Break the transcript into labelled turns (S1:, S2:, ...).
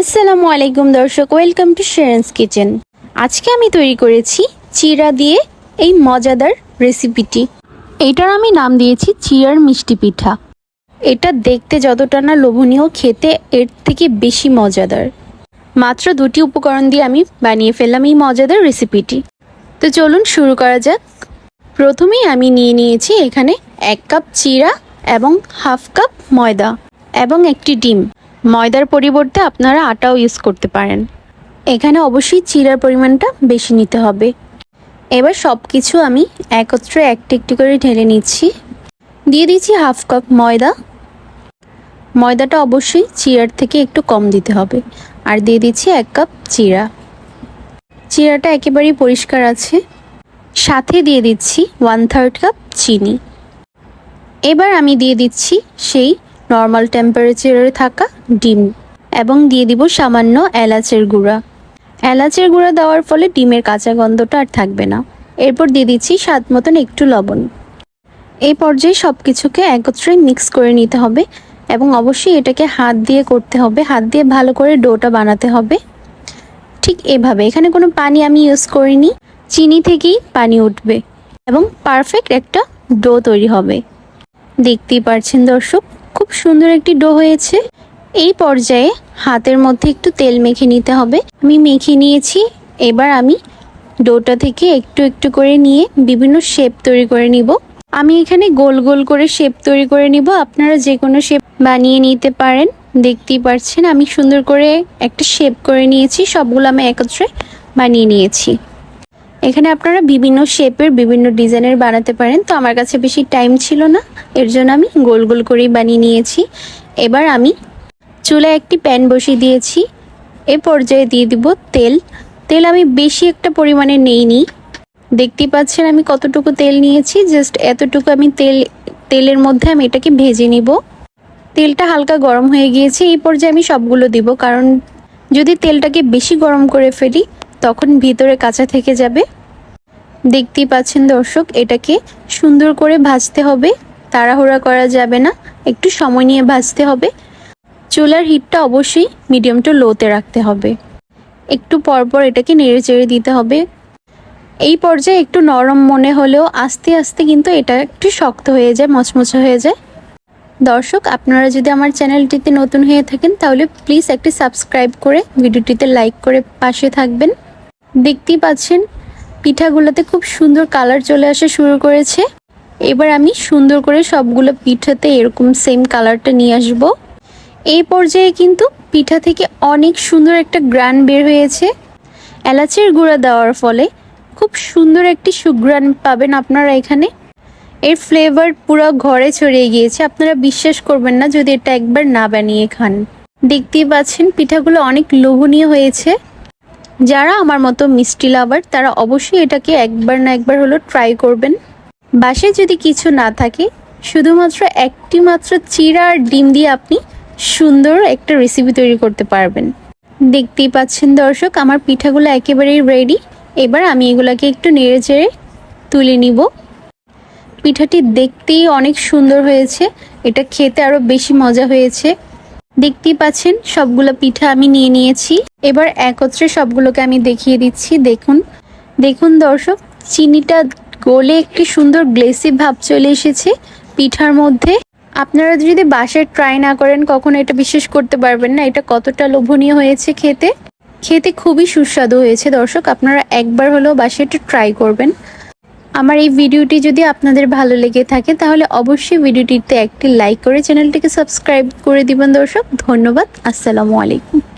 S1: আসসালামু আলাইকুম দর্শক ওয়েলকাম টু শেরেন্স কিচেন আজকে আমি তৈরি করেছি চিরা দিয়ে এই মজাদার রেসিপিটি এটার আমি নাম দিয়েছি চিরার মিষ্টি পিঠা। এটা দেখতে যতটা না লোভনীয়, খেতে এর থেকে বেশি মজাদার। মাত্র দুটি উপকরণ দিয়ে আমি বানিয়ে ফেললাম এই মজাদার রেসিপিটি তো চলুন শুরু করা যাক। প্রথমেই আমি নিয়ে নিয়েছি এখানে এক কাপ চিরা এবং হাফ কাপ ময়দা এবং একটি ডিম। ময়দার পরিবর্তে আপনারা আটাও ইউজ করতে পারেন। এখানে অবশ্যই চিরার পরিমাণটা বেশি নিতে হবে। এবার সব কিছু আমি একত্রে একটি একটি করে ঢেলে নিচ্ছি। দিয়ে দিচ্ছি হাফ কাপ ময়দা। ময়দাটা অবশ্যই চিরার থেকে একটু কম দিতে হবে। আর দিয়ে দিচ্ছি এক কাপ চিরা। চিরাটা একেবারেই পরিষ্কার আছে। সাথে দিয়ে দিচ্ছি ওয়ান থার্ড কাপ চিনি। এবার আমি দিয়ে দিচ্ছি সেই নর্মাল টেম্পারেচারে থাকা ডিম এবং দিয়ে দিব সামান্য এলাচের গুঁড়া। এলাচের গুঁড়া দেওয়ার ফলে ডিমের কাঁচা গন্ধটা আর থাকবে না। এরপর দিয়ে দিচ্ছি স্বাদ মতন একটু লবণ। এই পর্যায়ে সব কিছুকে একত্রে মিক্স করে নিতে হবে এবং অবশ্যই এটাকে হাত দিয়ে করতে হবে। হাত দিয়ে ভালো করে ডোটা বানাতে হবে। ঠিক এভাবে। এখানে কোনো পানি আমি ইউজ করিনি। চিনি থেকেই পানি উঠবে এবং পারফেক্ট একটা ডো তৈরি হবে। দেখতেই পারছেন দর্শক? খুব সুন্দর একটি ডো হয়েছে। এই পর্যায়ে হাতের মধ্যে একটু তেল মেখে নিতে হবে। আমি মেখে নিয়েছি। এবার আমি ডোটা থেকে একটু একটু করে নিয়ে বিভিন্ন শেপ তৈরি করে নিব। আমি এখানে গোল গোল করে শেপ তৈরি করে নিব। আপনারা যে কোনো শেপ বানিয়ে নিতে পারেন। দেখতেই পারছেন আমি সুন্দর করে একটা শেপ করে নিয়েছি। সবগুলো আমি একত্রে বানিয়ে নিয়েছি। এখানে আপনারা বিভিন্ন শেপের বিভিন্ন ডিজাইনের বানাতে পারেন। তো আমার কাছে বেশি টাইম ছিল না। এর জন্য আমি গোল গোল করেই বানিয়ে নিয়েছি। এবার আমি চুলায় একটি প্যান বসিয়ে দিয়েছি। এ পর্যায়ে দিয়ে দিব তেল। তেল আমি বেশি একটা পরিমাণে নেইনি। দেখতে পাচ্ছেন আমি কতটুকু তেল নিয়েছি। জাস্ট এতটুকু আমি তেল, তেলের মধ্যে আমি এটাকে ভেজে নিব। তেলটা হালকা গরম হয়ে গিয়েছে। এই পর্যায়ে আমি সবগুলো দিব। কারণ যদি তেলটাকে বেশি গরম করে ফেলি তখন ভিতরে কাঁচা থেকে যাবে। দেখতেই পাচ্ছেন দর্শক, এটাকে সুন্দর করে ভাজতে হবে। তাড়াহুড়া করা যাবে না, একটু সময় নিয়ে ভাজতে হবে। চুলার হিটটা অবশ্যই মিডিয়াম টু লোতে রাখতে হবে। একটু পরপর এটাকে নেড়ে চেড়ে দিতে হবে। এই পর্যায়ে একটু নরম মনে হলেও আস্তে আস্তে কিন্তু এটা একটু শক্ত হয়ে যায়, মচমচে হয়ে যায়। দর্শক, আপনারা যদি আমার চ্যানেলটিতে নতুন হয়ে থাকেন, তাহলে প্লিজ একটি সাবস্ক্রাইব করে ভিডিওটিতে লাইক করে পাশে থাকবেন। দেখতেই পাচ্ছেন, পিঠাগুলোতে খুব সুন্দর কালার চলে আসা শুরু করেছে। এবার আমি সুন্দর করে সবগুলো পিঠাতে এরকম সেম কালারটা নিয়ে আসব। এই পর্যায়ে কিন্তু পিঠা থেকে অনেক সুন্দর একটা গ্রান বের হয়েছে। এলাচের গুঁড়া দেওয়ার ফলে খুব সুন্দর একটি সুগ্রান পাবেন আপনারা এখানে। এর ফ্লেভার পুরো ঘরে ছড়িয়ে গিয়েছে, আপনারা বিশ্বাস করবেন না যদি এটা একবার না বানিয়ে খান। দেখতেই পাচ্ছেন, পিঠাগুলো অনেক লোভনীয় হয়েছে। যারা আমার মতো মিষ্টি লাভার, তারা অবশ্যই এটাকে একবার না একবার হলো ট্রাই করবেন। বাসায় যদি কিছু না থাকে, শুধুমাত্র একটি মাত্র চিরা আর ডিম দিয়ে আপনি সুন্দর একটা রেসিপি তৈরি করতে পারবেন। দেখতেই পাচ্ছেন দর্শক, আমার পিঠাগুলো একেবারেই রেডি এবার আমি এগুলাকে একটু নেড়ে চেড়ে তুলে নিব। পিঠাটি দেখতেই অনেক সুন্দর হয়েছে। এটা খেতে আরও বেশি মজা হয়েছে। দেখতেই পাচ্ছেন, সবগুলো পিঠা আমি নিয়ে নিয়েছি। এবার একত্রে সবগুলোকে আমি দেখিয়ে দিচ্ছি, দেখুন। দেখুন দর্শক, চিনিটা গলে একটি সুন্দর গ্লেসি ভাব চলে এসেছে পিঠার মধ্যে। আপনারা যদি বাসায় ট্রাই না করেন, কখনো এটা বিশ্বাস করতে পারবেন না, এটা কতটা লোভনীয় হয়েছে খেতে। খেতে খুবই সুস্বাদু হয়েছে দর্শক, আপনারা একবার হলেও বাসায় একটু ট্রাই করবেন। আমার এই ভিডিওটি যদি আপনাদের ভালো লেগে থাকে, তাহলে অবশ্যই ভিডিওটিতে একটি লাইক করে চ্যানেলটিকে সাবস্ক্রাইব করে দিবেন দর্শক। ধন্যবাদ। আসসালামু আলাইকুম।